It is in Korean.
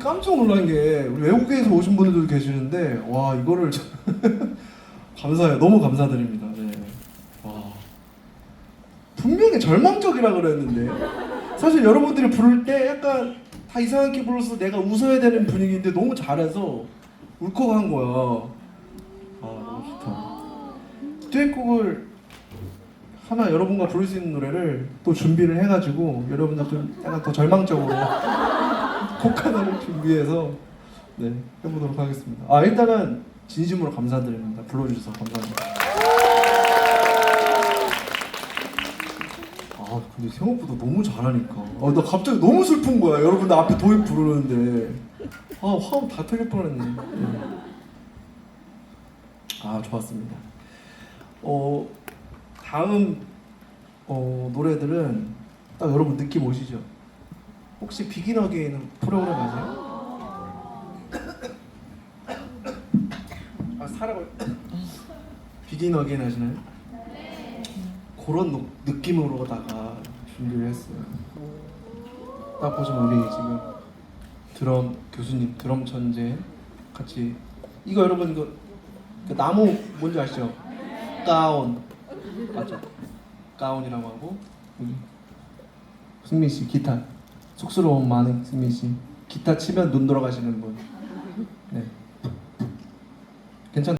깜짝 놀란 게 우리 외국에서 오신 분들도 계시는데 와 이거를 저- 감사해요. 너무 감사드립니다. 네. 와 분명히 절망적이라 그랬는데 사실 여러분들이 부를 때 약간 다 이상하게 불러서 내가 웃어야 되는 분위기인데 너무 잘해서 울컥한 거야. 아 너무 좋다. 듀엣곡을 하나 여러분과 부를 수 있는 노래를 또 준비를 해가지고 여러분들 좀 약간 더 절망적으로 곡 하나를 준비해서 네 해보도록 하겠습니다. 아 일단은 진심으로 감사드립니다. 불러주셔서 감사합니다. 아 근데 생각보다 너무 잘하니까 아나 갑자기 너무 슬픈 거야. 여러분들 앞에 도입 부르는데 아 화음 다 터질 뻔했네. 네. 아 좋았습니다. 어 다음 어, 노래들은 딱 여러분 느낌 오시죠? 혹시 비긴 어게인 프로그램 아세요? 아 사라고 비긴 어게인 하시나요? 그런 노- 느낌으로다가 준비를 했어요. 딱 보시면 우리 지금 드럼 교수님 드럼 천재 같이 이거 여러분 이거 그 나무 뭔지 아시죠? 가온 맞죠? 가온이라고 하고 여기 승민 씨 기타 쑥스러운 승민 씨 기타 치면 눈 돌아가시는 분. 네